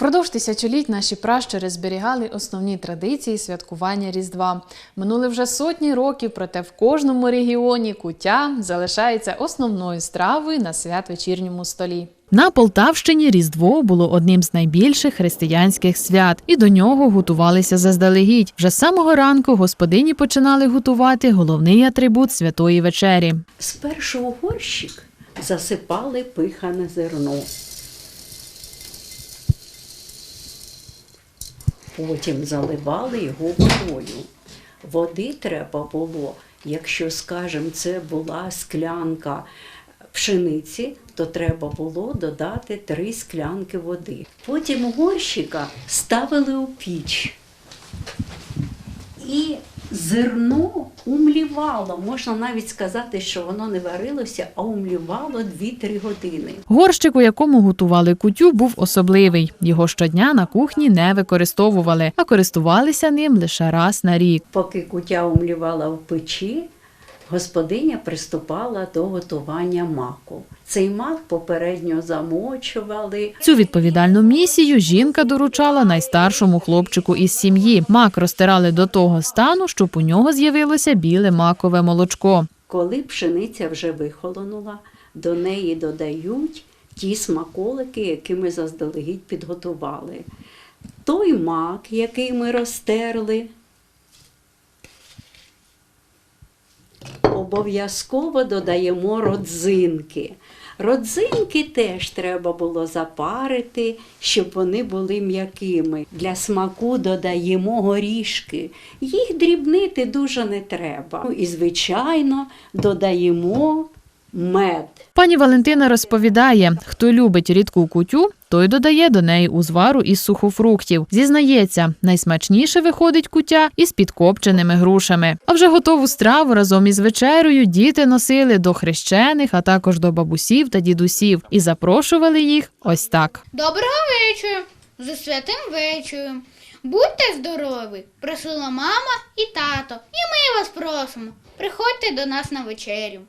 Упродовж тисячоліть наші пращури зберігали основні традиції святкування Різдва. Минули вже сотні років, проте в кожному регіоні куття залишається основною стравою на святвечірньому столі. На Полтавщині Різдво було одним з найбільших християнських свят, і до нього готувалися заздалегідь. Вже з самого ранку господині починали готувати головний атрибут святої вечері. Спершу горщик засипали пихане зерно. Потім заливали його водою. Води треба було, якщо, скажімо, це була склянка пшениці, то треба було додати три склянки води. Потім горщика ставили у піч. І зерно умлівало. Можна навіть сказати, що воно не варилося, а умлівало 2-3 години. Горщик, у якому готували кутю, був особливий. Його щодня на кухні не використовували, а користувалися ним лише раз на рік. Поки кутя умлівала в печі, господиня приступала до готування маку. Цей мак попередньо замочували. Цю відповідальну місію жінка доручала найстаршому хлопчику із сім'ї. Мак розтирали до того стану, щоб у нього з'явилося біле макове молочко. Коли пшениця вже вихолонула, до неї додають ті смаколики, які ми заздалегідь підготували. Той мак, який ми розтерли, обов'язково додаємо родзинки. Родзинки теж треба було запарити, щоб вони були м'якими. Для смаку додаємо горішки. Їх дрібнити дуже не треба. Ну І, звичайно, додаємо мед. Пані Валентина розповідає, хто любить рідку кутю, той додає до неї узвару із сухофруктів. Зізнається, найсмачніше виходить кутя із підкопченими грушами. А вже готову страву разом із вечерею діти носили до хрещених, а також до бабусів та дідусів і запрошували їх ось так. Доброго вечора! За святим вечором. Будьте здорові! Просила мама і тато. І ми вас просимо. Приходьте до нас на вечерю.